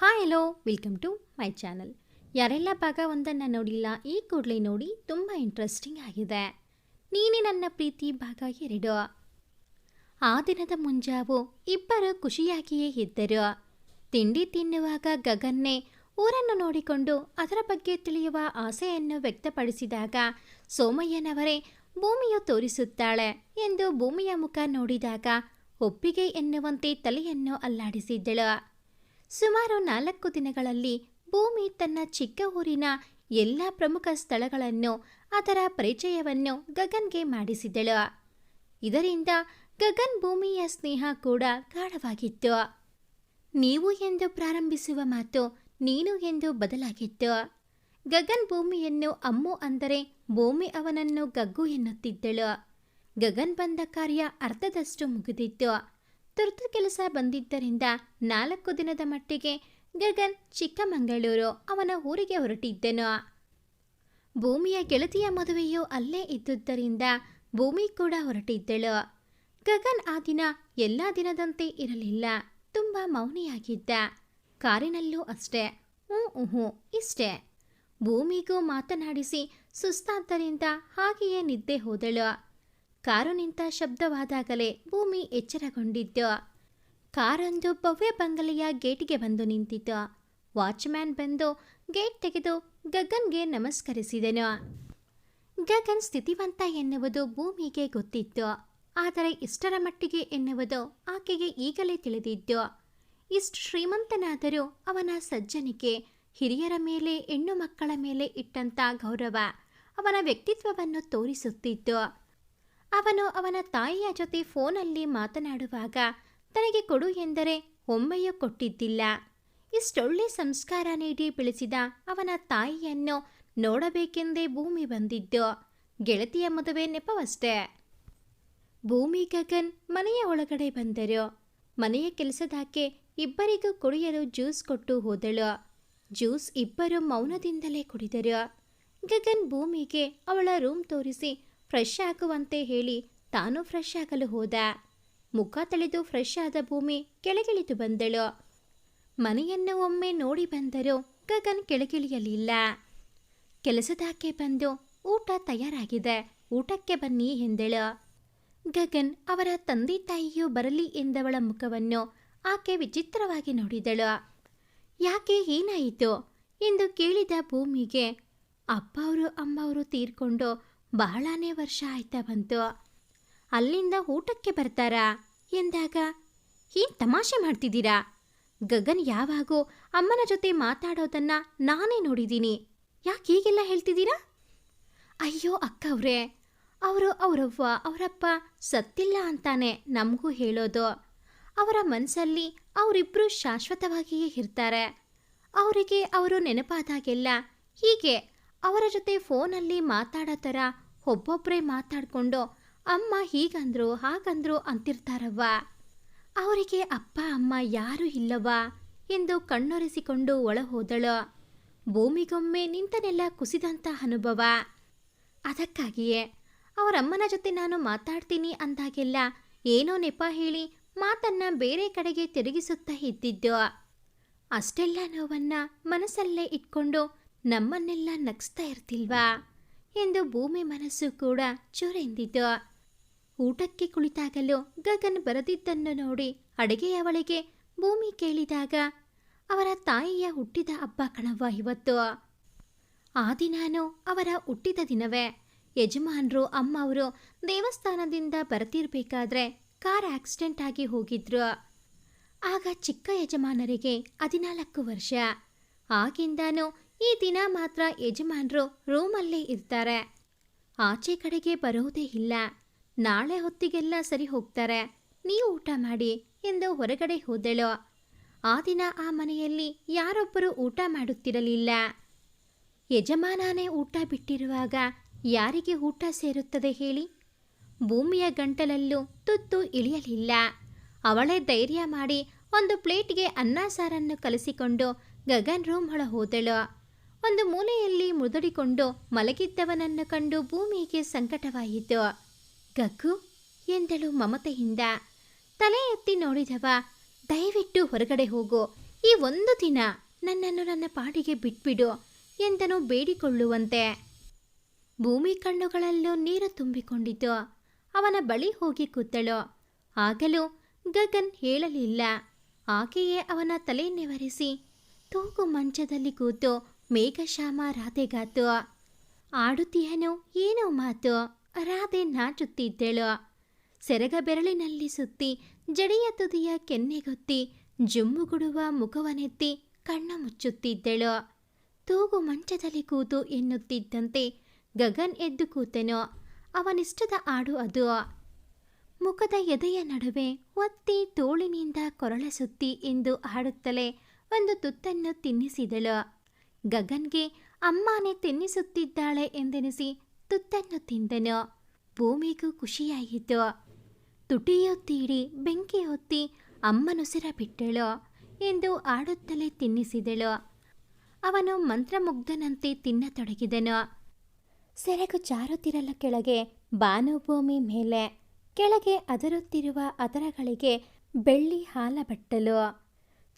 Hi hello welcome to my channel ಯಾರೆಲ್ಲ ಭಾಗ ಒಂದನ್ನು ನೋಡಿಲ್ಲ, ಈ ಕೂಡಲೇ ನೋಡಿ ತುಂಬ ಇಂಟ್ರೆಸ್ಟಿಂಗ್ ಆಗಿದೆ. ನೀನೇ ನನ್ನ ಪ್ರೀತಿ ಭಾಗ ಎರಡು. ಆ ದಿನದ ಮುಂಜಾವು ಇಬ್ಬರು ಖುಷಿಯಾಗಿಯೇ ಇದ್ದರು. ತಿಂಡಿ ತಿನ್ನುವಾಗ ಗಗನ್ನೇ ಊರನ್ನು ನೋಡಿಕೊಂಡು ಅದರ ಬಗ್ಗೆ ತಿಳಿಯುವ ಆಸೆಯನ್ನು ವ್ಯಕ್ತಪಡಿಸಿದಾಗ ಸೋಮಯ್ಯನವರೇ ಭೂಮಿಯು ತೋರಿಸುತ್ತಾಳೆ ಎಂದು ಭೂಮಿಯ ಮುಖ ನೋಡಿದಾಗ ಒಪ್ಪಿಗೆ ಎನ್ನುವಂತೆ ತಲೆಯನ್ನು ಅಲ್ಲಾಡಿಸಿದ್ದಳು. ಸುಮಾರು ನಾಲ್ಕು ದಿನಗಳಲ್ಲಿ ಭೂಮಿ ತನ್ನ ಚಿಕ್ಕ ಊರಿನ ಎಲ್ಲ ಪ್ರಮುಖ ಸ್ಥಳಗಳನ್ನು, ಅದರ ಪರಿಚಯವನ್ನು ಗಗನ್ಗೆ ಮಾಡಿಸಿದಳು. ಇದರಿಂದ ಗಗನ್ ಭೂಮಿಯ ಸ್ನೇಹ ಕೂಡ ಗಾಢವಾಗಿತ್ತು. ನೀವು ಎಂದು ಪ್ರಾರಂಭಿಸುವ ಮಾತು ನೀನು ಎಂದು ಬದಲಾಗಿತ್ತು. ಗಗನ್ ಭೂಮಿಯನ್ನು ಅಮ್ಮು ಅಂದರೆ ಭೂಮಿ ಅವನನ್ನು ಗಗ್ಗು ಎನ್ನುತ್ತಿದ್ದಳು. ಗಗನ್ ಬಂದ ಕಾರ್ಯ ಅರ್ಧದಷ್ಟು ಮುಗಿದಿತ್ತು. ತುರ್ತು ಕೆಲಸ ಬಂದಿದ್ದರಿಂದ ನಾಲ್ಕು ದಿನದ ಮಟ್ಟಿಗೆ ಗಗನ್ ಚಿಕ್ಕಮಂಗಳೂರು ಅವನ ಊರಿಗೆ ಹೊರಟಿದ್ದನು. ಭೂಮಿಯ ಗೆಳತಿಯ ಮದುವೆಯು ಅಲ್ಲೇ ಇದ್ದುದರಿಂದ ಭೂಮಿ ಕೂಡ ಹೊರಟಿದ್ದಳು. ಗಗನ್ ಆ ದಿನ ಎಲ್ಲ ದಿನದಂತೆ ಇರಲಿಲ್ಲ, ತುಂಬ ಮೌನಿಯಾಗಿದ್ದ. ಕಾರಿನಲ್ಲೂ ಅಷ್ಟೇ, ಹ್ಞೂ ಹ್ಞೂ ಇಷ್ಟೇ. ಭೂಮಿಗೂ ಮಾತನಾಡಿಸಿ ಸುಸ್ತಾದ್ದರಿಂದ ಹಾಗೆಯೇ ನಿದ್ದೆ ಹೋದಳು. ಕಾರು ನಿಂತ ಶಬ್ದವಾದಾಗಲೇ ಭೂಮಿ ಎಚ್ಚರಗೊಂಡಿದ್ದು. ಕಾರೊಂದು ಭವ್ಯ ಬಂಗಲೆಯ ಗೇಟಿಗೆ ಬಂದು ನಿಂತಿತು ವಾಚ್ಮ್ಯಾನ್ ಬಂದು ಗೇಟ್ ತೆಗೆದು ಗಗನ್ಗೆ ನಮಸ್ಕರಿಸಿದನು. ಗಗನ್ ಸ್ಥಿತಿವಂತ ಎನ್ನುವುದು ಭೂಮಿಗೆ ಗೊತ್ತಿತ್ತು. ಆದರೆ ಇಷ್ಟರ ಮಟ್ಟಿಗೆ ಎನ್ನುವುದು ಆಕೆಗೆ ಈಗಲೇ ತಿಳಿದಿದ್ದು ಇಷ್ಟು ಶ್ರೀಮಂತನಾದರೂ ಅವನ ಸಜ್ಜನಿಕೆ, ಹಿರಿಯರ ಮೇಲೆ, ಹೆಣ್ಣು ಮಕ್ಕಳ ಮೇಲೆ ಇಟ್ಟಂತ ಗೌರವ, ಅವನ ವ್ಯಕ್ತಿತ್ವವನ್ನು ತೋರಿಸುತ್ತಿತ್ತು. ಅವನು ಅವನ ತಾಯಿಯ ಜೊತೆ ಫೋನಲ್ಲಿ ಮಾತನಾಡುವಾಗ, ತನಗೆ ಕೊಡು ಎಂದರೆ ಒಮ್ಮೆಯೂ ಕೊಟ್ಟಿದ್ದಿಲ್ಲ. ಇಷ್ಟೊಳ್ಳೆ ಸಂಸ್ಕಾರ ನೀಡಿ ಬೆಳೆಸಿದ ಅವನ ತಾಯಿಯನ್ನು ನೋಡಬೇಕೆಂದೇ ಭೂಮಿ ಬಂದಿದ್ದು, ಗೆಳತಿಯ ಮದುವೆ ನೆಪವಷ್ಟೇ. ಭೂಮಿ ಗಗನ್ ಮನೆಯ ಒಳಗಡೆ ಬಂದರು. ಮನೆಯ ಕೆಲಸದಾಕೆ ಇಬ್ಬರಿಗೂ ಕುಡಿಯಲು ಜ್ಯೂಸ್ ಕೊಟ್ಟು ಹೋದಳು. ಜ್ಯೂಸ್ ಇಬ್ಬರು ಮೌನದಿಂದಲೇ ಕುಡಿದರು. ಗಗನ್ ಭೂಮಿಗೆ ಅವಳ ರೂಮ್ ತೋರಿಸಿ ಫ್ರೆಶ್ ಆಗುವಂತೆ ಹೇಳಿ ತಾನು ಫ್ರೆಶ್ ಆಗಲು ಹೋದ. ಮುಖ ತಳೆದು ಫ್ರೆಶ್ ಆದ ಭೂಮಿ ಕೆಳಗಿಳಿದು ಬಂದಳು. ಮನೆಯನ್ನು ಒಮ್ಮೆ ನೋಡಿ ಬಂದರೂ ಗಗನ್ ಕೆಳಗಿಳಿಯಲಿಲ್ಲ. ಕೆಲಸದಾಕೆ ಬಂದು ಊಟ ತಯಾರಾಗಿದೆ. ಊಟಕ್ಕೆ ಬನ್ನಿ ಎಂದಳು. ಗಗನ್ ಅವರ ತಂದೆ ತಾಯಿಯು ಬರಲಿ ಎಂದವಳ ಮುಖವನ್ನು ಆಕೆ ವಿಚಿತ್ರವಾಗಿ ನೋಡಿದಳು. ಯಾಕೆ ಏನಾಯಿತು? ಎಂದು ಕೇಳಿದ ಭೂಮಿಗೆ ಅಪ್ಪ ಅವರು ಅಮ್ಮವರು ತೀರ್ಕೊಂಡು ಬಹಳನೇ ವರ್ಷ ಆಯ್ತಾ ಬಂತು. ಅಲ್ಲಿಂದ ಊಟಕ್ಕೆ ಬರ್ತಾರಾ? ಎಂದಾಗ, ಏನ್ ತಮಾಷೆ ಮಾಡ್ತಿದ್ದೀರಾ? ಗಗನ್ ಯಾವಾಗೋ ಅಮ್ಮನ ಜೊತೆ ಮಾತಾಡೋದನ್ನ ನಾನೇ ನೋಡಿದ್ದೀನಿ. ಯಾಕೆ ಹೀಗೆಲ್ಲ ಹೇಳ್ತಿದ್ದೀರಾ? ಅಯ್ಯೋ, ಅಕ್ಕ ಅವ್ರೆ, ಅವರು ಅವರವ್ವ, ಅವರಪ್ಪ ಸತ್ತಿಲ್ಲ ಅಂತಾನೆ ನಮಗೂ ಹೇಳೋದು. ಅವರ ಮನಸ್ಸಲ್ಲಿ ಅವರಿಬ್ಬರು ಶಾಶ್ವತವಾಗಿಯೇ ಇರ್ತಾರೆ. ಅವರಿಗೆ ಅವರು ನೆನಪಾದಾಗೆಲ್ಲ ಹೀಗೆ ಅವರ ಜೊತೆ ಫೋನಲ್ಲಿ ಮಾತಾಡೋ ಥರ ಒಬ್ಬೊಬ್ಬರೇ ಮಾತಾಡಿಕೊಂಡು ಅಮ್ಮ ಹೀಗಂದ್ರು, ಹಾಗಂದ್ರು ಅಂತಿರ್ತಾರವ್ವ. ಅವರಿಗೆ ಅಪ್ಪ, ಅಮ್ಮ ಯಾರೂ ಇಲ್ಲವ ಎಂದು ಕಣ್ಣೊರೆಸಿಕೊಂಡು ಒಳ ಹೋದಳು ಭೂಮಿಗೊಮ್ಮೆ ನಿಂತನೆಲ್ಲ ಕುಸಿದಂಥ ಅನುಭವ. ಅದಕ್ಕಾಗಿಯೇ ಅವರಮ್ಮನ ಜೊತೆ ನಾನು ಮಾತಾಡ್ತೀನಿ ಅಂದಾಗೆಲ್ಲ ಏನೋ ನೆಪ ಹೇಳಿ ಮಾತನ್ನ ಬೇರೆ ಕಡೆಗೆ ತಿರುಗಿಸುತ್ತಾ ಇದ್ದಿದ್ದು. ಅಷ್ಟೆಲ್ಲ ನೋವನ್ನ ಮನಸ್ಸಲ್ಲೇ ಇಟ್ಕೊಂಡು ನಮ್ಮನ್ನೆಲ್ಲ ನಗಿಸ್ತಾ ಇರ್ತಿಲ್ವಾ? ಎಂದು ಭೂಮಿ ಮನಸ್ಸು ಕೂಡ ಚೂರೆಂದಿತು ಊಟಕ್ಕೆ ಕುಳಿತಾಗಲೂ ಗಗನ್ ಬರದಿದ್ದನ್ನು ನೋಡಿ ಅಡುಗೆಯವಳಿಗೆ ಭೂಮಿ ಕೇಳಿದಾಗ, ಅವರ ತಾಯಿಯ ಹುಟ್ಟಿದ ಹಬ್ಬ ಕಣವ್ವ ಇವತ್ತು. ಆ ದಿನಾನು ಅವರ ಹುಟ್ಟಿದ ದಿನವೇ. ಯಜಮಾನ್ರು ಅಮ್ಮ ಅವರು ದೇವಸ್ಥಾನದಿಂದ ಬರ್ತಿರ್ಬೇಕಾದ್ರೆ ಕಾರ್ ಆಕ್ಸಿಡೆಂಟ್ ಆಗಿ ಹೋಗಿದ್ರು. ಆಗ ಚಿಕ್ಕ ಯಜಮಾನರಿಗೆ ಹದಿನಾಲ್ಕು ವರ್ಷ. ಆಗಿಂದಾನು ಈ ದಿನ ಮಾತ್ರ ಯಜಮಾನರು ರೂಮಲ್ಲೇ ಇರ್ತಾರೆ. ಆಚೆ ಕಡೆಗೆ ಬರೋದೇ ಇಲ್ಲ. ನಾಳೆ ಹೊತ್ತಿಗೆಲ್ಲ ಸರಿ ಹೋಗ್ತಾರೆ. ನೀವು ಊಟ ಮಾಡಿ ಎಂದು ಹೊರಗಡೆ ಹೋದಳು. ಆ ದಿನ ಆ ಮನೆಯಲ್ಲಿ ಯಾರೊಬ್ಬರು ಊಟ ಮಾಡುತ್ತಿರಲಿಲ್ಲ. ಯಜಮಾನನೇ ಊಟ ಬಿಟ್ಟಿರುವಾಗ ಯಾರಿಗೆ ಊಟ ಸೇರುತ್ತದೆ ಹೇಳಿ? ಭೂಮಿಯ ಗಂಟಲಲ್ಲೂ ತುತ್ತು ಇಳಿಯಲಿಲ್ಲ. ಅವಳೇ ಧೈರ್ಯ ಮಾಡಿ ಒಂದು ಪ್ಲೇಟ್ಗೆ ಅನ್ನ ಸಾರನ್ನು ಕಲಿಸಿಕೊಂಡು ಗಗನ್ ರೂಮ್ ಒಳ ಹೋದಳು. ಒಂದು ಮೂಲೆಯಲ್ಲಿ ಮುದುಡಿಕೊಂಡು ಮಲಗಿದ್ದವನನ್ನು ಕಂಡು ಭೂಮಿಗೆ ಸಂಕಟವಾಯಿತು. ಗಗ್ಗು ಎಂದಳು ಮಮತೆಯಿಂದ. ತಲೆ ಎತ್ತಿ ನೋಡಿದವ, ದಯವಿಟ್ಟು ಹೊರಗಡೆ ಹೋಗು. ಈ ಒಂದು ದಿನ ನನ್ನನ್ನು ನನ್ನ ಪಾಡಿಗೆ ಬಿಟ್ಬಿಡು ಎಂದನು ಬೇಡಿಕೊಳ್ಳುವಂತೆ. ಭೂಮಿ ಕಣ್ಣುಗಳಲ್ಲೂ ನೀರು ತುಂಬಿಕೊಂಡಿತು. ಅವನ ಬಳಿ ಹೋಗಿ ಕೂತಳು. ಆಗಲೂ ಗಗನ್ ಹೇಳಲಿಲ್ಲ. ಆಕೆಯೇ ಅವನ ತಲೆ ನೆವರಿಸಿ ತೂಗು ಮಂಚದಲ್ಲಿ ಕೂತು ಮೇಘಶ್ಯಾಮ ರಾಧೆಗಾತು, ಆಡುತ್ತೀಯನೋ ಏನೋ ಮಾತು, ರಾಧೆ ನಾಚುತ್ತಿದ್ದಳು. ಸೆರಗ ಬೆರಳಿನಲ್ಲಿ ಸುತ್ತಿ, ಜಡೆಯ ತುದಿಯ ಕೆನ್ನೆಗೊತ್ತಿ ಜುಮ್ಮುಗುಡುವ ಮುಖವನೆತ್ತಿ ಕಣ್ಣ ಮುಚ್ಚುತ್ತಿದ್ದಳು. ತೂಗು ಮಂಚದಲ್ಲಿ ಕೂತು ಎನ್ನುತ್ತಿದ್ದಂತೆ ಗಗನ್ ಎದ್ದು ಕೂತನು, ಅವನಿಷ್ಟದ ಹಾಡು ಅದು. ಮುಖದ ಎದೆಯ ನಡುವೆ ಒತ್ತಿ ತೋಳಿನಿಂದ ಕೊರಳ ಸುತ್ತಿ ಎಂದು ಹಾಡುತ್ತಲೇ ಒಂದು ತುತ್ತನ್ನು ತಿನ್ನಿಸಿದಳು. ಗಗನ್ಗೆ ಅಮ್ಮನೇ ತಿನ್ನಿಸುತ್ತಿದ್ದಾಳೆ ಎಂದೆನಿಸಿ ತುತ್ತನ್ನು ತಿಂದನು. ಭೂಮಿಗೂ ಖುಷಿಯಾಯಿತು. ತುಟಿಯೊತ್ತೀಡಿ ಬೆಂಕಿ ಹೊತ್ತಿ ಅಮ್ಮನುಸಿರ ಬಿಟ್ಟಳು ಎಂದು ಆಡುತ್ತಲೇ ತಿನ್ನಿಸಿದಳು. ಅವನು ಮಂತ್ರಮುಗ್ಧನಂತೆ ತಿನ್ನತೊಡಗಿದನು. ಸೆರಗು ಜಾರುತ್ತಿರಲ ಕೆಳಗೆ ಭಾನುಭೂಮಿ ಮೇಲೆ, ಕೆಳಗೆ ಅದರುತ್ತಿರುವ ಅದರಗಳಿಗೆ ಬೆಳ್ಳಿ ಹಾಲ ಬಟ್ಟಲು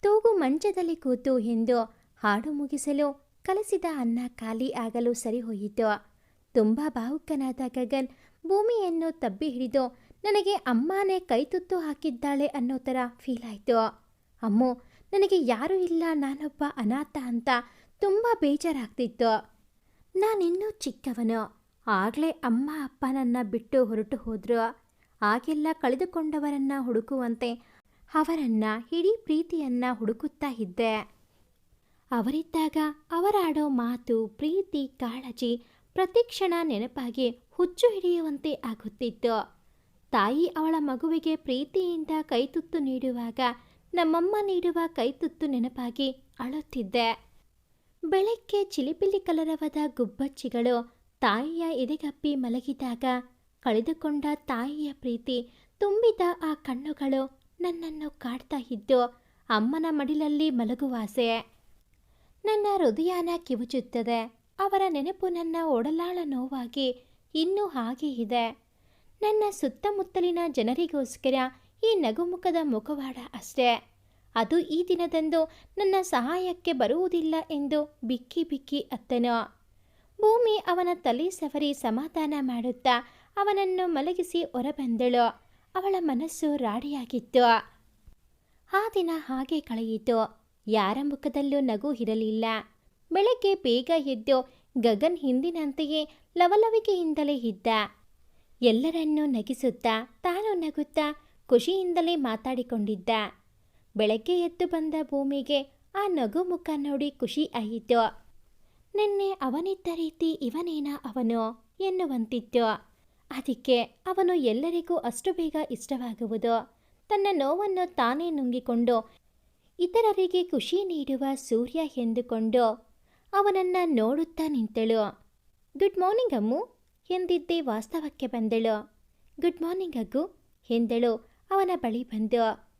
ತೂಗು ಮಂಚದಲ್ಲಿ ಕೂತು ಎಂದು ಹಾಡು ಮುಗಿಸಲು ಕಲಸಿದ ಅನ್ನ ಖಾಲಿ ಆಗಲು ಸರಿ ಹೋಯಿತು ತುಂಬ ಭಾವುಕನಾದ ಗಗನ್ ಭೂಮಿಯನ್ನು ತಬ್ಬಿ ಹಿಡಿದು, ನನಗೆ ಅಮ್ಮನೇ ಕೈತುತ್ತು ಹಾಕಿದ್ದಾಳೆ ಅನ್ನೋ ಥರ ಫೀಲ್ ಆಯಿತು. ಅಮ್ಮು, ನನಗೆ ಯಾರೂ ಇಲ್ಲ, ನಾನೊಬ್ಬ ಅನಾಥ ಅಂತ ತುಂಬ ಬೇಜಾರಾಗ್ತಿತ್ತು. ನಾನಿನ್ನೂ ಚಿಕ್ಕವನು. ಆಗಲೇ ಅಮ್ಮ, ಅಪ್ಪ ನನ್ನ ಬಿಟ್ಟು ಹೊರಟು ಹೋದ್ರು. ಆಗೆಲ್ಲ ಕಳೆದುಕೊಂಡವರನ್ನ ಹುಡುಕುವಂತೆ ಅವರನ್ನು ಇಡೀ ಪ್ರೀತಿಯನ್ನ ಹುಡುಕುತ್ತಾ ಇದ್ದೆ. ಅವರಿದ್ದಾಗ ಅವರಾಡೋ ಮಾತು, ಪ್ರೀತಿ, ಕಾಳಜಿ ಪ್ರತಿಕ್ಷಣ ನೆನಪಾಗಿ ಹುಚ್ಚು ಹಿಡಿಯುವಂತೆ ಆಗುತ್ತಿತ್ತು. ತಾಯಿ ಅವಳ ಮಗುವಿಗೆ ಪ್ರೀತಿಯಿಂದ ಕೈತುತ್ತು ನೀಡುವಾಗ ನಮ್ಮಮ್ಮ ನೀಡುವ ಕೈತುತ್ತು ನೆನಪಾಗಿ ಅಳುತ್ತಿದ್ದೆ. ಬೆಳಗ್ಗೆ ಚಿಲಿಪಿಲಿ ಕಲರವದ ಗುಬ್ಬಚ್ಚಿಗಳು ತಾಯಿಯ ಎದೆಗಪ್ಪಿ ಮಲಗಿದಾಗ ಕಳೆದುಕೊಂಡ ತಾಯಿಯ ಪ್ರೀತಿ ತುಂಬಿದ ಆ ಕಣ್ಣುಗಳು ನನ್ನನ್ನು ಕಾಡ್ತಾ ಇದ್ದು ಅಮ್ಮನ ಮಡಿಲಲ್ಲಿ ಮಲಗುವಾಸೆ. ನನ್ನ ಹೃದಯನ ಕಿವುಚುತ್ತದೆ. ಅವರ ನೆನಪು ನನ್ನ ಒಡಲಾಳ ನೋವಾಗಿ ಇನ್ನೂ ಹಾಗೆ ಇದೆ. ನನ್ನ ಸುತ್ತಮುತ್ತಲಿನ ಜನರಿಗೋಸ್ಕರ ಈ ನಗುಮುಖದ ಮುಖವಾಡ ಅಷ್ಟೇ. ಅದು ಈ ದಿನದಂದು ನನ್ನ ಸಹಾಯಕ್ಕೆ ಬರುವುದಿಲ್ಲ ಎಂದು ಬಿಕ್ಕಿ ಬಿಕ್ಕಿ ಅತ್ತನು. ಭೂಮಿ ಅವನ ತಲೆ ಸವರಿ ಸಮಾಧಾನ ಮಾಡುತ್ತಾ ಅವನನ್ನು ಮಲಗಿಸಿ ಹೊರಬಂದಳು. ಅವಳ ಮನಸ್ಸು ರಾಡಿಯಾಗಿತ್ತು. ಆ ದಿನ ಹಾಗೆ ಕಳೆಯಿತು. ಯಾರ ಮುಖದಲ್ಲೂ ನಗು ಇರಲಿಲ್ಲ ಬೆಳಗ್ಗೆ ಬೇಗ ಎದ್ದು ಗಗನ್ ಹಿಂದಿನಂತೆಯೇ ಲವಲವಿಕೆಯಿಂದಲೇ ಇದ್ದ. ಎಲ್ಲರನ್ನೂ ನಗಿಸುತ್ತಾ, ತಾನು ನಗುತ್ತಾ, ಖುಷಿಯಿಂದಲೇ ಮಾತಾಡಿಕೊಂಡಿದ್ದ. ಬೆಳಗ್ಗೆ ಎದ್ದು ಬಂದ ಭೂಮಿಗೆ ಆ ನಗು ಮುಖ ನೋಡಿ ಖುಷಿ ಆಯಿತು. ನಿನ್ನೆ ಅವನಿದ್ದ ರೀತಿ ಇವನೇನ ಅವನು? ಎನ್ನುವಂತಿತ್ತು. ಅದಕ್ಕೆ ಅವನು ಎಲ್ಲರಿಗೂ ಅಷ್ಟು ಬೇಗ ಇಷ್ಟವಾಗುವುದು. ತನ್ನ ನೋವನ್ನು ತಾನೇ ನುಂಗಿಕೊಂಡು ಇತರರಿಗೆ ಖುಷಿ ನೀಡುವ ಸೂರ್ಯ ಎಂದುಕೊಂಡು ಅವನನ್ನು ನೋಡುತ್ತಾ ನಿಂತಳು. ಗುಡ್ ಮಾರ್ನಿಂಗ್ ಅಮ್ಮು, ಎಂದಿದ್ದೆ ವಾಸ್ತವಕ್ಕೆ ಬಂದಳು. ಗುಡ್ ಮಾರ್ನಿಂಗ್ ಅಗ್ಗು, ಎಂದಳು ಅವನ ಬಳಿ ಬಂದು.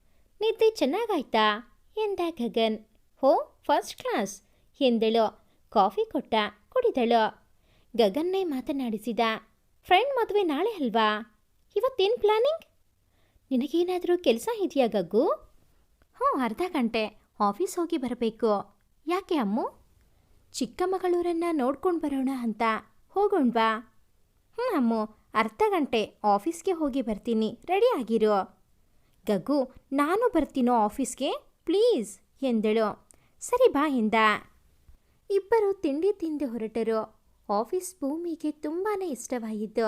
ನಿದ್ದೆ ಚೆನ್ನಾಗಾಯ್ತಾ? ಎಂದ ಗಗನ್. ಹೋ, ಫಸ್ಟ್ ಕ್ಲಾಸ್, ಎಂದಳು. ಕಾಫಿ ಕೊಟ್ಟ, ಕುಡಿದಳು. ಗಗನ್ನೇ ಮಾತನಾಡಿಸಿದ. ಫ್ರೆಂಡ್ ಮದುವೆ ನಾಳೆ ಅಲ್ವಾ? ಇವತ್ತೇನು ಪ್ಲಾನಿಂಗ್? ನಿನಗೇನಾದರೂ ಕೆಲಸ ಇದೆಯಾ ಗಗ್ಗು? ಹ್ಞೂ, ಅರ್ಧ ಗಂಟೆ. ಆಫೀಸ್ ಹೋಗಿ ಬರಬೇಕು. ಯಾಕೆ ಅಮ್ಮು? ಚಿಕ್ಕಮಗಳೂರನ್ನು ನೋಡ್ಕೊಂಡು ಬರೋಣ ಅಂತ. ಹೋಗೋಣ್ವಾ? ಹ್ಞೂ ಅಮ್ಮು, ಅರ್ಧ ಗಂಟೆ. ಆಫೀಸ್ಗೆ ಹೋಗಿ ಬರ್ತೀನಿ. ರೆಡಿ ಆಗಿರು. ಗಗ್ಗು ನಾನು ಬರ್ತೀನೋ ಆಫೀಸ್ಗೆ? ಪ್ಲೀಸ್, ಎಂದಳು. ಸರಿ ಬಾ ಎಂದ ಇಬ್ಬರು ತಿಂಡಿ ತಿಂದು ಹೊರಟರು. ಆಫೀಸ್ ಭೂಮಿಗೆ ತುಂಬಾ ಇಷ್ಟವಾಯಿತು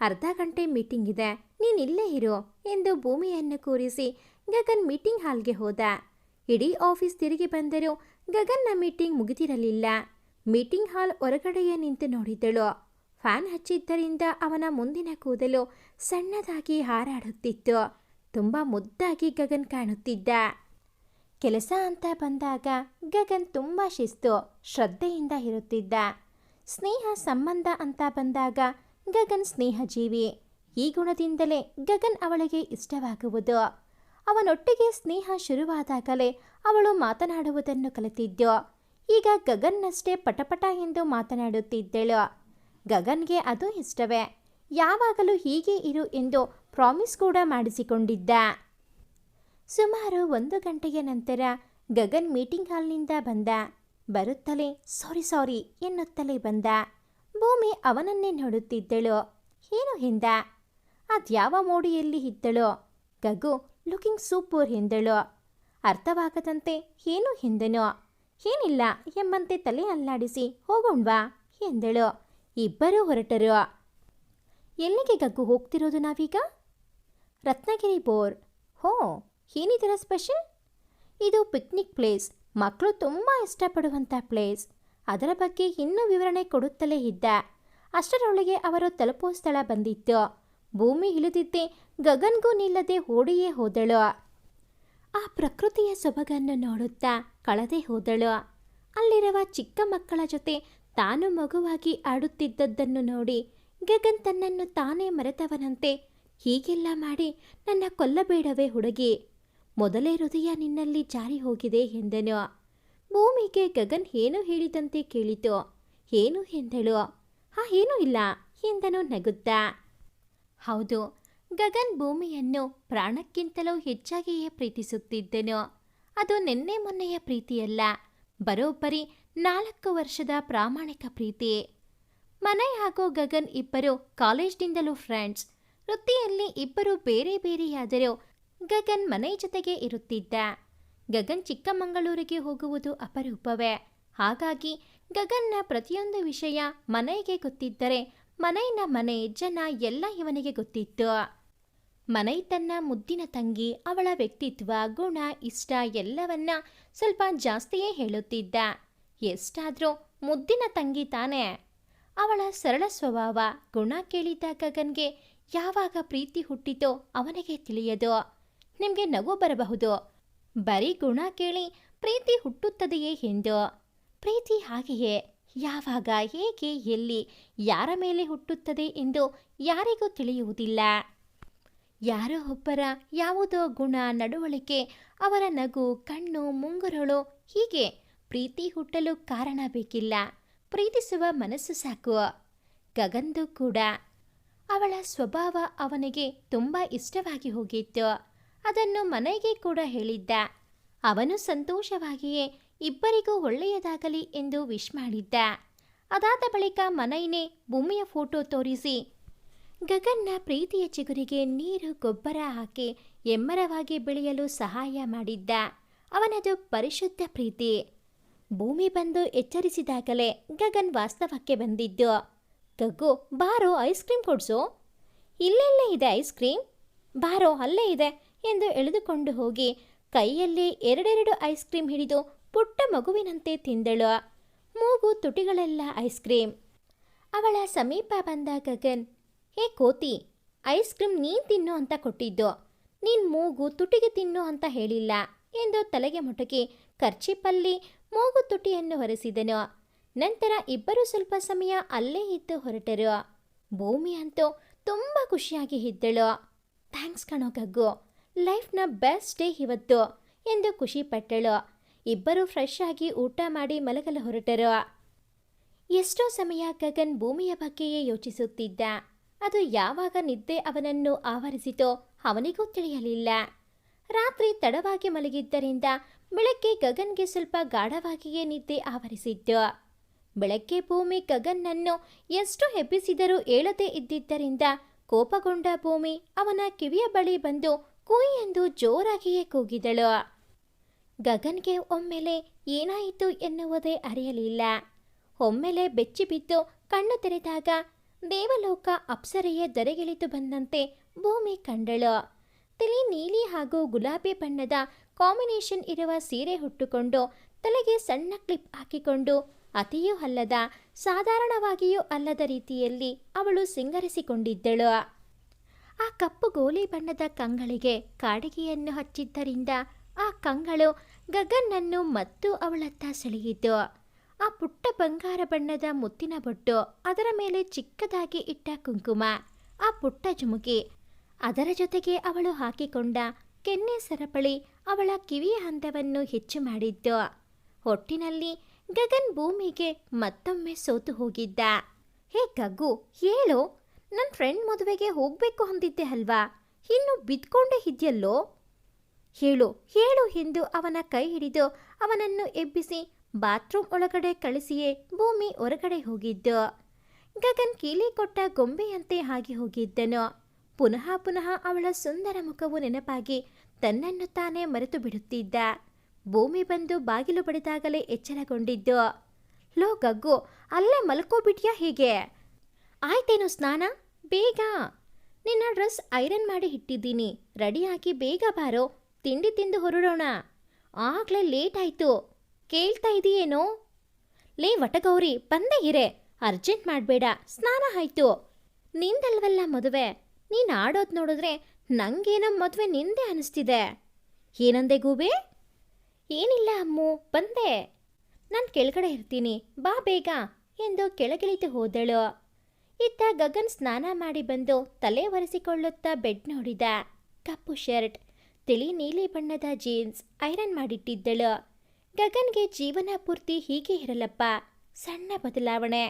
ಅರ್ಧ ಗಂಟೆ ಮೀಟಿಂಗ್ ಇದೆ. ನೀನು ಇಲ್ಲೇ ಇರು, ಎಂದು ಭೂಮಿಯನ್ನು ಕೂರಿಸಿ ಗಗನ್ ಮೀಟಿಂಗ್ ಹಾಲ್ಗೆ ಹೋದ. ಇಡೀ ಆಫೀಸ್ ತಿರುಗಿ ಬಂದರೂ ಗಗನ್ನ ಮೀಟಿಂಗ್ ಮುಗಿದಿರಲಿಲ್ಲ. ಮೀಟಿಂಗ್ ಹಾಲ್ ಹೊರಗಡೆಯೇ ನಿಂತು ನೋಡಿದ್ದಳು. ಫ್ಯಾನ್ ಹಚ್ಚಿದ್ದರಿಂದ ಅವನ ಮುಂದಿನ ಕೂದಲು ಸಣ್ಣದಾಗಿ ಹಾರಾಡುತ್ತಿತ್ತು. ತುಂಬ ಮುದ್ದಾಗಿ ಗಗನ್ ಕಾಣುತ್ತಿದ್ದ. ಕೆಲಸ ಅಂತ ಬಂದಾಗ ಗಗನ್ ತುಂಬ ಶಿಸ್ತು, ಶ್ರದ್ಧೆಯಿಂದ ಇರುತ್ತಿದ್ದ. ಸ್ನೇಹ ಸಂಬಂಧ ಅಂತ ಬಂದಾಗ ಗಗನ್ ಸ್ನೇಹಜೀವಿ. ಈ ಗುಣದಿಂದಲೇ ಗಗನ್ ಅವಳಿಗೆ ಇಷ್ಟವಾಗುವುದು. ಅವನೊಟ್ಟಿಗೆ ಸ್ನೇಹ ಶುರುವಾದಾಗಲೇ ಅವಳು ಮಾತನಾಡುವುದನ್ನು ಕಲಿತಿದ್ದು ಈಗ ಗಗನ್ನಷ್ಟೇ ಪಟಪಟ ಎಂದು ಮಾತನಾಡುತ್ತಿದ್ದಳು. ಗಗನ್ಗೆ ಅದು ಇಷ್ಟವೇ. ಯಾವಾಗಲೂ ಹೀಗೆ ಇರು ಎಂದು ಪ್ರಾಮಿಸ್ ಕೂಡ ಮಾಡಿಸಿಕೊಂಡಿದ್ದ. ಸುಮಾರು ಒಂದು ಗಂಟೆಯ ನಂತರ ಗಗನ್ ಮೀಟಿಂಗ್ ಹಾಲ್ನಿಂದ ಬಂದ. ಬರುತ್ತಲೇ ಸಾರಿ ಸಾರಿ ಎನ್ನುತ್ತಲೇ ಬಂದ. ಭೂಮಿ ಅವನನ್ನೇ ನೋಡುತ್ತಿದ್ದಳು. ಏನು ಹಿಂದ? ಅದ್ಯಾವ ಮೋಡಿಯಲ್ಲಿ ಇದ್ದಳು? ಗಗು ಲುಕಿಂಗ್ ಸೂಪರ್ ಎಂದಳು ಅರ್ಥವಾಗದಂತೆ ಏನು ಎಂದನು ಏನಿಲ್ಲ ಎಂಬಂತೆ ತಲೆ ಅಲ್ಲಾಡಿಸಿ, ಹೋಗೋಣ್ವಾ ಎಂದಳು. ಇಬ್ಬರೂ ಹೊರಟರು. ಎಲ್ಲಿಗೆ ಗಗ್ಗು ಹೋಗ್ತಿರೋದು ನಾವೀಗ? ರತ್ನಗಿರಿ ಬೋರ್. ಹೋ ಏನಿದರ ಸ್ಪೆಷಲ್? ಇದು ಪಿಕ್ನಿಕ್ ಪ್ಲೇಸ್. ಮಕ್ಕಳು ತುಂಬ ಇಷ್ಟಪಡುವಂಥ ಪ್ಲೇಸ್. ಅದರ ಬಗ್ಗೆ ಇನ್ನೂ ವಿವರಣೆ ಕೊಡುತ್ತಲೇ ಇದ್ದ. ಅಷ್ಟರೊಳಗೆ ಅವರು ತಲುಪೋ ಸ್ಥಳ ಬಂದಿತ್ತು. ಭೂಮಿ ಇಳಿದಿದ್ದೆ ಗಗನ್ಗೂ ನಿಲ್ಲದೆ ಓಡಿಯೇ ಹೋದಳು. ಆ ಪ್ರಕೃತಿಯ ಸೊಬಗನ್ನು ನೋಡುತ್ತಾ ಕಳದೆ ಹೋದಳು. ಅಲ್ಲಿರುವ ಚಿಕ್ಕ ಮಕ್ಕಳ ಜೊತೆ ತಾನು ಮಗುವಾಗಿ ಆಡುತ್ತಿದ್ದದ್ದನ್ನು ನೋಡಿ ಗಗನ್ ತನ್ನನ್ನು ತಾನೇ ಮರೆತವನಂತೆ, ಹೀಗೆಲ್ಲ ಮಾಡಿ ನನ್ನ ಕೊಲ್ಲಬೇಡವೇ ಹುಡುಗಿ, ಮೊದಲೇ ಹೃದಯ ನಿನ್ನಲ್ಲಿ ಜಾರಿ ಹೋಗಿದೆ ಎಂದನು. ಭೂಮಿಗೆ ಗಗನ್ ಏನು ಹೇಳಿದಂತೆ ಕೇಳಿತು. ಏನು? ಎಂದಳು. ಹಾ ಏನೂ ಇಲ್ಲ ಎಂದನು ನಗುತ್ತಾ. ಹೌದು, ಗಗನ್ ಭೂಮಿಯನ್ನು ಪ್ರಾಣಕ್ಕಿಂತಲೂ ಹೆಚ್ಚಾಗಿಯೇ ಪ್ರೀತಿಸುತ್ತಿದ್ದನು. ಅದು ನಿನ್ನೆ ಮೊನ್ನೆಯ ಪ್ರೀತಿಯಲ್ಲ, ಬರೋಬ್ಬರಿ ನಾಲ್ಕು ವರ್ಷದ ಪ್ರಾಮಾಣಿಕ ಪ್ರೀತಿ. ಮನೆ ಹಾಗೂ ಗಗನ್ ಇಬ್ಬರು ಕಾಲೇಜ್ನಿಂದಲೂ ಫ್ರೆಂಡ್ಸ್, ವೃತ್ತಿಯಲ್ಲಿ ಇಬ್ಬರು ಬೇರೆ ಬೇರೆಯಾದರೂ ಗಗನ್ ಮನೆ ಜೊತೆಗೆ ಇರುತ್ತಿದ್ದ. ಗಗನ್ ಚಿಕ್ಕಮಂಗಳೂರಿಗೆ ಹೋಗುವುದು ಅಪರೂಪವೇ. ಹಾಗಾಗಿ ಗಗನ್ನ ಪ್ರತಿಯೊಂದು ವಿಷಯ ಮನೆಗೆ ಗೊತ್ತಿದ್ದರೆ ಮನೆಯ ಮನೆ ಜನ ಎಲ್ಲ ಇವನಿಗೆ ಗೊತ್ತಿತ್ತು. ಮನೈ ತನ್ನ ಮುದ್ದಿನ ತಂಗಿ, ಅವಳ ವ್ಯಕ್ತಿತ್ವ, ಗುಣ, ಇಷ್ಟ ಎಲ್ಲವನ್ನ ಸ್ವಲ್ಪ ಜಾಸ್ತಿಯೇ ಹೇಳುತ್ತಿದ್ದ. ಎಷ್ಟಾದ್ರೂ ಮುದ್ದಿನ ತಂಗಿ ತಾನೆ. ಅವಳ ಸರಳ ಸ್ವಭಾವ, ಗುಣ ಕೇಳಿದ ಗಗನ್ಗೆ ಯಾವಾಗ ಪ್ರೀತಿ ಹುಟ್ಟಿತೋ ಅವನಿಗೆ ತಿಳಿಯದು. ನಿಮಗೆ ನಗು ಬರಬಹುದು. ಬರೀ ಗುಣ ಕೇಳಿ ಪ್ರೀತಿ ಹುಟ್ಟುತ್ತದೆಯೇ ಎಂದು. ಪ್ರೀತಿ ಹಾಗೆಯೇ. ಯಾವಾಗ, ಹೇಗೆ, ಎಲ್ಲಿ, ಯಾರ ಮೇಲೆ ಹುಟ್ಟುತ್ತದೆ ಎಂದು ಯಾರಿಗೂ ತಿಳಿಯುವುದಿಲ್ಲ. ಯಾರೋ ಒಬ್ಬರ ಯಾವುದೋ ಗುಣ, ನಡವಳಿಕೆ, ಅವರ ನಗು, ಕಣ್ಣು, ಮುಂಗುರಳು ಹೀಗೆ ಪ್ರೀತಿ ಹುಟ್ಟಲು ಕಾರಣ ಬೇಕಿಲ್ಲ ಪ್ರೀತಿಸುವ ಮನಸ್ಸು ಸಾಕು. ಗಗಂದು ಕೂಡ. ಅವಳ ಸ್ವಭಾವ ಅವನಿಗೆ ತುಂಬ ಇಷ್ಟವಾಗಿ ಹೋಗಿತ್ತು. ಅದನ್ನು ಮನೆಗೆ ಕೂಡ ಹೇಳಿದ್ದ. ಅವನು ಸಂತೋಷವಾಗಿಯೇ ಇಬ್ಬರಿಗೂ ಒಳ್ಳೆಯದಾಗಲಿ ಎಂದು ವಿಶ್ ಮಾಡಿದ್ದ. ಅದಾದ ಬಳಿಕ ಮನೈನೆ ಭೂಮಿಯ ಫೋಟೋ ತೋರಿಸಿ. ಗಗನ್ನ ಪ್ರೀತಿಯ ಚಿಗುರಿಗೆ ನೀರು ಗೊಬ್ಬರ ಹಾಕಿ ಎಮ್ಮರವಾಗಿ ಬೆಳೆಯಲು ಸಹಾಯ ಮಾಡಿದ್ದ. ಅವನದು ಪರಿಶುದ್ಧ ಪ್ರೀತಿ. ಭೂಮಿ ಬಂದು ಎಚ್ಚರಿಸಿದಾಗಲೇ ಗಗನ್ ವಾಸ್ತವಕ್ಕೆ ಬಂದಿದ್ದು. ಗಗ್ಗು, ಬಾರೋ ಐಸ್ ಕ್ರೀಮ್ ಕೊಡ್ಸು. ಇಲ್ಲೆಲ್ಲೇ ಇದೆ ಐಸ್ ಕ್ರೀಮ್? ಬಾರೋ ಅಲ್ಲೇ ಇದೆ ಎಂದು ಎಳೆದುಕೊಂಡು ಹೋಗಿ ಕೈಯಲ್ಲಿ ಎರಡೆರಡು ಐಸ್ ಕ್ರೀಮ್ ಹಿಡಿದು ಪುಟ್ಟ ಮಗುವಿನಂತೆ ತಿಂದಳು. ಮೂಗು ತುಟಿಗಳೆಲ್ಲ ಐಸ್ ಕ್ರೀಮ್. ಅವಳ ಸಮೀಪ ಬಂದ ಗಗನ್, ಹೇ ಕೋತಿ, ಐಸ್ ಕ್ರೀಮ್ ನೀನು ತಿನ್ನು ಅಂತ ಕೊಟ್ಟಿದ್ದು. ನೀನು ಮೂಗು ತುಟಿಗೆ ತಿನ್ನು ಅಂತ ಹೇಳಿಲ್ಲ ಎಂದು ತಲೆಗೆ ಮುಟುಕಿ ಖರ್ಚಿಪಲ್ಲಿ ಮೂಗು ತುಟಿಯನ್ನು ಹೊರಿಸಿದನು ನಂತರ ಇಬ್ಬರು ಸ್ವಲ್ಪ ಸಮಯ ಅಲ್ಲೇ ಇದ್ದು ಹೊರಟರು. ಭೂಮಿ ಅಂತೂ ತುಂಬ ಖುಷಿಯಾಗಿ ಇದ್ದಳು. ಥ್ಯಾಂಕ್ಸ್ ಕಣೋ ಗಗ್ಗು, ಲೈಫ್ನ ಬೆಸ್ಟ್ ಡೇ ಇವತ್ತು ಎಂದು ಖುಷಿ ಪಟ್ಟಳು. ಇಬ್ಬರು ಫ್ರೆಶ್ ಆಗಿ ಊಟ ಮಾಡಿ ಮಲಗಲು ಹೊರಟರು. ಎಷ್ಟೋ ಸಮಯ ಗಗನ್ ಭೂಮಿಯ ಬಗ್ಗೆಯೇ ಯೋಚಿಸುತ್ತಿದ್ದ. ಅದು ಯಾವಾಗ ನಿದ್ದೆ ಅವನನ್ನು ಆವರಿಸಿತೋ ಅವನಿಗೂ ತಿಳಿಯಲಿಲ್ಲ. ರಾತ್ರಿ ತಡವಾಗಿ ಮಲಗಿದ್ದರಿಂದ ಬೆಳಗ್ಗೆ ಗಗನ್ಗೆ ಸ್ವಲ್ಪ ಗಾಢವಾಗಿಯೇ ನಿದ್ದೆ ಆವರಿಸಿದ್ದು ಬೆಳಗ್ಗೆ ಭೂಮಿ ಗಗನ್ನನ್ನು ಎಷ್ಟು ಹೆಬ್ಬಿಸಿದರೂ ಏಳದೇ ಇದ್ದಿದ್ದರಿಂದ ಕೋಪಗೊಂಡ ಭೂಮಿ ಅವನ ಕಿವಿಯ ಬಳಿ ಬಂದು ಕುಯ್ ಎಂದು ಜೋರಾಗಿಯೇ ಕೂಗಿದಳು. ಗಗನ್ಗೆ ಒಮ್ಮೆಲೆ ಏನಾಯಿತು ಎನ್ನುವುದೇ ಅರಿಯಲಿಲ್ಲ. ಒಮ್ಮೆಲೆ ಬೆಚ್ಚಿ ಬಿದ್ದು ಕಣ್ಣು ತೆರೆದಾಗ ದೇವಲೋಕ ಅಪ್ಸರೆಯ ದರೆಗಿಳಿದು ಬಂದಂತೆ ಭೂಮಿ ಕಂಡಳು. ತಲೆ ನೀಲಿ ಹಾಗೂ ಗುಲಾಬಿ ಬಣ್ಣದ ಕಾಂಬಿನೇಷನ್ ಇರುವ ಸೀರೆ ಹುಟ್ಟುಕೊಂಡು ತಲೆಗೆ ಸಣ್ಣ ಕ್ಲಿಪ್ ಹಾಕಿಕೊಂಡು, ಅತಿಯೂ ಅಲ್ಲದ ಸಾಧಾರಣವಾಗಿಯೂ ಅಲ್ಲದ ರೀತಿಯಲ್ಲಿ ಅವಳು ಸಿಂಗರಿಸಿಕೊಂಡಿದ್ದಳು. ಆ ಕಪ್ಪು ಗೋಲಿ ಬಣ್ಣದ ಕಂಗಳಿಗೆ ಕಾಡಿಗೆಯನ್ನು ಹಚ್ಚಿದ್ದರಿಂದ ಆ ಕಂಗಳು ಗಗನ್ನನ್ನು ಮತ್ತು ಅವಳತ್ತ ಸೆಳೆಯಿತು. ಆ ಪುಟ್ಟ ಬಂಗಾರ ಬಣ್ಣದ ಮುತ್ತಿನ ಬೊಟ್ಟು ಅದರ ಮೇಲೆ ಚಿಕ್ಕದಾಗಿ ಇಟ್ಟ ಕುಂಕುಮ, ಆ ಪುಟ್ಟ ಜುಮುಕಿ. ಅದರ ಜೊತೆಗೆ ಅವಳು ಹಾಕಿಕೊಂಡ ಕೆನ್ನೆ ಸರಪಳಿ ಅವಳ ಕಿವಿಯ ಹಂತವನ್ನು ಹೆಚ್ಚು ಮಾಡಿದ್ದು. ಒಟ್ಟಿನಲ್ಲಿ ಗಗನ್ ಭೂಮಿಗೆ ಮತ್ತೊಮ್ಮೆ ಸೋತು ಹೋಗಿದ್ದ. ಹೇ ಗಗ್ಗು, ಹೇಳು? ನನ್ನ ಫ್ರೆಂಡ್ ಮದುವೆಗೆ ಹೋಗಬೇಕು ಅಂದಿದ್ದೆ ಅಲ್ವಾ? ಇನ್ನು ಬಿದ್ಕೊಂಡೇ ಇದೆಯಲ್ಲೋ? ಹೇಳು ಹೇಳು ಎಂದು ಅವನ ಕೈ ಹಿಡಿದು ಅವನನ್ನು ಎಬ್ಬಿಸಿ ಬಾತ್ರೂಮ್ ಒಳಗಡೆ ಕಳಿಸಿಯೇ ಭೂಮಿ ಹೊರಗಡೆ ಹೋಗಿದ್ದು. ಗಗನ್ ಕೀಲಿ ಕೊಟ್ಟ ಗೊಂಬೆಯಂತೆ ಆಗಿ ಹೋಗಿದ್ದನು. ಪುನಃ ಪುನಃ ಅವಳ ಸುಂದರ ಮುಖವು ನೆನಪಾಗಿ ತನ್ನನ್ನು ತಾನೇ ಮರೆತು ಬಿಡುತ್ತಿದ್ದ. ಭೂಮಿ ಬಂದು ಬಾಗಿಲು ಬಡಿದಾಗಲೇ ಎಚ್ಚರಗೊಂಡಿದ್ದು. ಲೋ ಗಗ್ಗು, ಅಲ್ಲೇ ಮಲ್ಕೋಬಿಟ್ಯಾ ಹೀಗೆ? ಆಯ್ತೇನು ಸ್ನಾನ? ಬೇಗ. ನಿನ್ನ ಡ್ರೆಸ್ ಐರನ್ ಮಾಡಿ ಇಟ್ಟಿದ್ದೀನಿ. ರೆಡಿಯಾಗಿ ಬೇಗ ಬಾರೋ. ತಿಂಡಿ ತಿಂದು ಹೊರಡೋಣ. ಆಗ್ಲೇ ಲೇಟ್ ಆಯ್ತು ಕೇಳ್ತಾ ಇದೀಯೇನೋ? ಲೇ ವಟಗೌರಿ ಬಂದೇ ಇರೆ ಅರ್ಜೆಂಟ್ ಮಾಡಬೇಡ. ಸ್ನಾನ ಆಯ್ತು. ನಿಂದಲ್ವಲ್ಲ ಮದುವೆ? ನೀನು ಆಡೋದು ನೋಡಿದ್ರೆ ನಂಗೇನೋ ಮದುವೆ ನಿಂದೆ ಅನಿಸ್ತಿದೆ. ಏನಂದೆ ಗೂಬೆ? ಏನಿಲ್ಲ ಅಮ್ಮು, ಬಂದೆ. ನಾನು ಕೆಳಗಡೆ ಇರ್ತೀನಿ. ಬಾ ಬೇಗ ಎಂದು ಕೆಳಗಿಳಿದು ಹೋದಳು. ಇತ್ತ ಗಗನ್ ಸ್ನಾನ ಮಾಡಿ ಬಂದು ತಲೆ ಒರೆಸಿಕೊಳ್ಳುತ್ತಾ ಬೆಡ್ ನೋಡಿದ. ಕಪ್ಪು ಶರ್ಟ್ ತಿಳಿ ನೀಲಿ ಬಣ್ಣದ ಜೀನ್ಸ್ ಐರನ್ ಮಾಡಿಟ್ಟಿದ್ದಳು. ಗಗನ್ಗೆ ಜೀವನ ಪೂರ್ತಿ ಹೀಗೆ ಇರಲಪ್ಪ. ಸಣ್ಣ ಬದಲಾವಣೆ.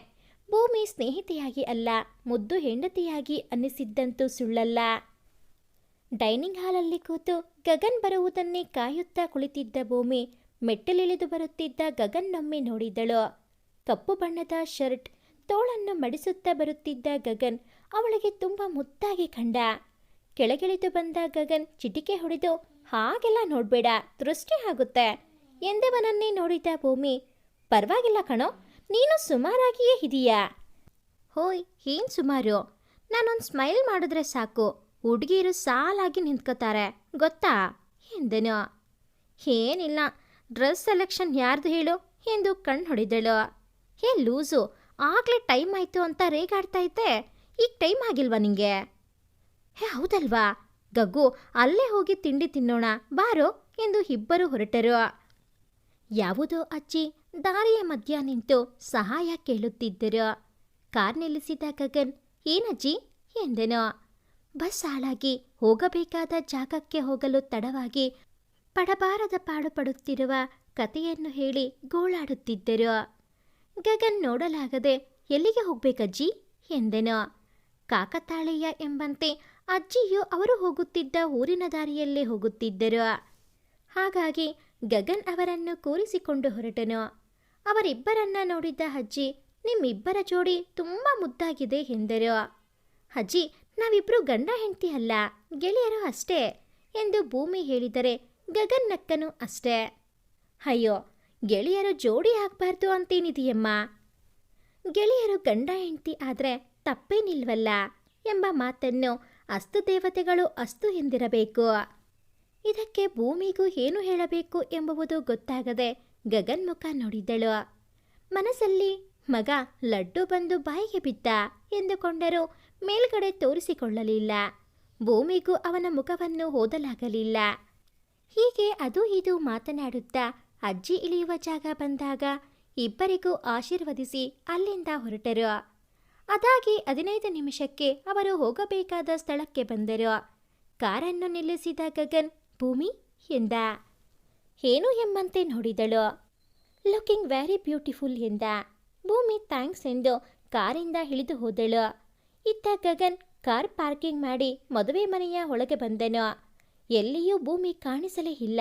ಭೂಮಿ ಸ್ನೇಹಿತೆಯಾಗಿ ಅಲ್ಲ, ಮುದ್ದು ಹೆಂಡತಿಯಾಗಿ ಅನ್ನಿಸಿದ್ದಂತೂ ಸುಳ್ಳಲ್ಲ. ಡೈನಿಂಗ್ ಹಾಲಲ್ಲಿ ಕೂತು ಗಗನ್ ಬರುವುದನ್ನೇ ಕಾಯುತ್ತಾ ಕುಳಿತಿದ್ದ ಭೂಮಿ ಮೆಟ್ಟಲಿಳಿದು ಬರುತ್ತಿದ್ದ ಗಗನ್ನೊಮ್ಮೆ ನೋಡಿದಳು. ಕಪ್ಪು ಬಣ್ಣದ ಶರ್ಟ್, ತೋಳನ್ನು ಮಡಿಸುತ್ತಾ ಬರುತ್ತಿದ್ದ ಗಗನ್ ಅವಳಿಗೆ ತುಂಬ ಮುದ್ದಾಗಿ ಕಂಡ. ಕೆಳಗಿಳಿದು ಬಂದ ಗಗನ್ ಚಿಟಿಕೆ ಹೊಡೆದು, ಹಾಗೆಲ್ಲ ನೋಡಬೇಡ ದೃಷ್ಟಿ ಆಗುತ್ತೆ ಎಂದವನನ್ನೇ ನೋಡಿದ ಭೂಮಿ, ಪರವಾಗಿಲ್ಲ ಕಣೋ, ನೀನು ಸುಮಾರಾಗಿಯೇ ಇದೀಯಾ. ಹೋಯ್, ಏನು ಸುಮಾರು? ನಾನೊಂದು ಸ್ಮೈಲ್ ಮಾಡಿದ್ರೆ ಸಾಕು ಹುಡುಗಿಯರು ಸಾಲಾಗಿ ನಿಂತ್ಕೋತಾರೆ, ಗೊತ್ತಾ? ಎಂದನು. ಏನಿಲ್ಲ, ಡ್ರೆಸ್ ಸೆಲೆಕ್ಷನ್ ಯಾರ್ದು ಹೇಳು? ಎಂದು ಕಣ್ಣು ಹೊಡೆದಳು. ಹೇ ಲೂಸು, ಆಗಲೇ ಟೈಮ್ ಆಯಿತು ಅಂತ ರೇಗಾಡ್ತಾ ಇದ್ದೆ, ಈಗ ಟೈಮ್ ಆಗಿಲ್ವಾ ನಿಂಗೆ? ಹೇ, ಹೌದಲ್ವಾ? ಗಗ್ಗು, ಅಲ್ಲೇ ಹೋಗಿ ತಿಂಡಿ ತಿನ್ನೋಣ. ಬಾರೋ, ಎಂದು ಇಬ್ಬರು ಹೊರಟರು. ಯಾವುದೋ ಅಜ್ಜಿ, ದಾರಿಯ ಮಧ್ಯ ನಿಂತು ಸಹಾಯ ಕೇಳುತ್ತಿದ್ದರು. ಕಾರ್ ನಿಲ್ಲಿಸಿದ ಗಗನ್ ಏನಜ್ಜಿ ಎಂದನು. ಬಸ್ ಹಾಳಾಗಿ ಹೋಗಬೇಕಾದ ಜಾಗಕ್ಕೆ ಹೋಗಲು ತಡವಾಗಿ ಪಡಬಾರದ ಪಾಡು ಪಡುತ್ತಿರುವ ಕತೆಯನ್ನು ಹೇಳಿ ಗೋಳಾಡುತ್ತಿದ್ದರು. ಗಗನ್ ನೋಡಲಾಗದೆ, ಎಲ್ಲಿಗೆ ಹೋಗ್ಬೇಕಜ್ಜಿ? ಎಂದನು. ಕಾಕತಾಳೀಯ ಎಂಬಂತೆ ಅಜ್ಜಿಯು ಅವರು ಹೋಗುತ್ತಿದ್ದ ಊರಿನ ದಾರಿಯಲ್ಲೇ ಹೋಗುತ್ತಿದ್ದರು. ಹಾಗಾಗಿ ಗಗನ್ ಅವರನ್ನು ಕೂರಿಸಿಕೊಂಡು ಹೊರಟನು. ಅವರಿಬ್ಬರನ್ನ ನೋಡಿದ್ದ ಅಜ್ಜಿ, ನಿಮ್ಮಿಬ್ಬರ ಜೋಡಿ ತುಂಬ ಮುದ್ದಾಗಿದೆ ಎಂದರು. ಅಜ್ಜಿ ನಾವಿಬ್ಬರು ಗಂಡ ಹೆಂಡತಿ ಅಲ್ಲ, ಗೆಳೆಯರು ಅಷ್ಟೇ ಎಂದು ಭೂಮಿ ಹೇಳಿದರೆ ಗಗನ್ ನಕ್ಕನು ಅಷ್ಟೇ. ಅಯ್ಯೋ, ಗೆಳೆಯರು ಜೋಡಿ ಆಗಬಾರ್ದು ಅಂತೇನಿದೆಯಮ್ಮ? ಗೆಳೆಯರು ಗಂಡ ಹೆಂಡತಿ ಆದರೆ ತಪ್ಪೇನಿಲ್ವಲ್ಲ ಎಂಬ ಮಾತನ್ನು ಅಸ್ತು ದೇವತೆಗಳು ಅಸ್ತು ಎಂದಿರಬೇಕು ಇದಕ್ಕೆ ಭೂಮಿಗೂ ಏನು ಹೇಳಬೇಕು ಎಂಬುವುದು ಗೊತ್ತಾಗದೆ ಗಗನ್ಮುಖ ಮುಖ ನೋಡಿದಳು. ಮನಸ್ಸಲ್ಲಿ, ಮಗ ಲಡ್ಡು ಬಂದು ಬಾಯಿಗೆ ಬಿದ್ದ ಎಂದುಕೊಂಡರೂ ಮೇಲ್ಗಡೆ ತೋರಿಸಿಕೊಳ್ಳಲಿಲ್ಲ. ಭೂಮಿಗೂ ಅವನ ಮುಖವನ್ನು ಓದಲಾಗಲಿಲ್ಲ ಹೀಗೆ ಅದು ಇದು ಮಾತನಾಡುತ್ತಾ ಅಜ್ಜಿ ಇಳಿಯುವ ಜಾಗ ಬಂದಾಗ ಇಬ್ಬರಿಗೂ ಆಶೀರ್ವದಿಸಿ ಅಲ್ಲಿಂದ ಹೊರಟರು. ಅದಾಗಿ ಹದಿನೈದು ನಿಮಿಷಕ್ಕೆ ಅವರು ಹೋಗಬೇಕಾದ ಸ್ಥಳಕ್ಕೆ ಬಂದರು. ಕಾರನ್ನು ನಿಲ್ಲಿಸಿದ ಗಗನ್, ಭೂಮಿ ಎಂದ? ಏನು ಎಂಬಂತೆ ನೋಡಿದಳು? ಲುಕಿಂಗ್ ವೆರಿ ಬ್ಯೂಟಿಫುಲ್ ಎಂದ? ಭೂಮಿ ಥ್ಯಾಂಕ್ಸ್ ಎಂದು ಕಾರಿಂದ ಇಳಿದು ಹೋದಳು. ಇತ್ತ ಗಗನ್ ಕಾರ್ ಪಾರ್ಕಿಂಗ್ ಮಾಡಿ ಮದುವೆ ಮನೆಯ ಒಳಗೆ ಬಂದನು. ಎಲ್ಲಿಯೂ ಭೂಮಿ ಕಾಣಿಸಲೇ ಇಲ್ಲ.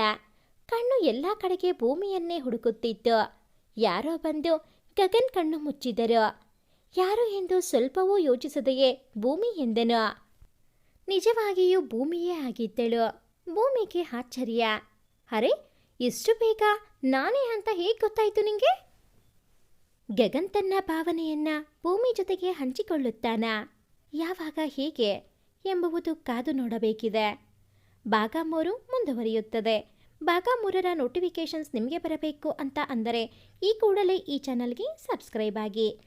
ಕಣ್ಣು ಎಲ್ಲ ಕಡೆಗೆ ಭೂಮಿಯನ್ನೇ ಹುಡುಕುತ್ತಿತ್ತು. ಯಾರೋ ಬಂದು ಗಗನ್ ಕಣ್ಣು ಮುಚ್ಚಿದರು. ಯಾರು ಎಂದು ಸ್ವಲ್ಪವೂ ಯೋಚಿಸದೆಯೇ ಭೂಮಿ ಎಂದನು. ನಿಜವಾಗಿಯೂ ಭೂಮಿಯೇ ಆಗಿದ್ದಳು. ಭೂಮಿಗೆ ಆಶ್ಚರ್ಯ. ಅರೆ, ಇಷ್ಟು ಬೇಗ ನಾನೇ ಅಂತ ಹೇಗೆ ಗೊತ್ತಾಯ್ತು ನಿಂಗೆ? ಗಗನ್ ತನ್ನ ಭಾವನೆಯನ್ನ ಭೂಮಿ ಜೊತೆಗೆ ಹಂಚಿಕೊಳ್ಳುತ್ತಾನ. ಯಾವಾಗ ಹೇಗೆ ಎಂಬುವುದು ಕಾದು ನೋಡಬೇಕಿದೆ. ಭಾಗ ಮೂರು ಮುಂದುವರಿಯುತ್ತದೆ. ಭಾಗ ಮೂರರ ನೋಟಿಫಿಕೇಷನ್ಸ್ ನಿಮಗೆ ಬರಬೇಕು ಅಂತ ಅಂದರೆ ಈ ಕೂಡಲೇ ಈ ಚಾನಲ್ಗೆ ಸಬ್ಸ್ಕ್ರೈಬ್ ಆಗಿ.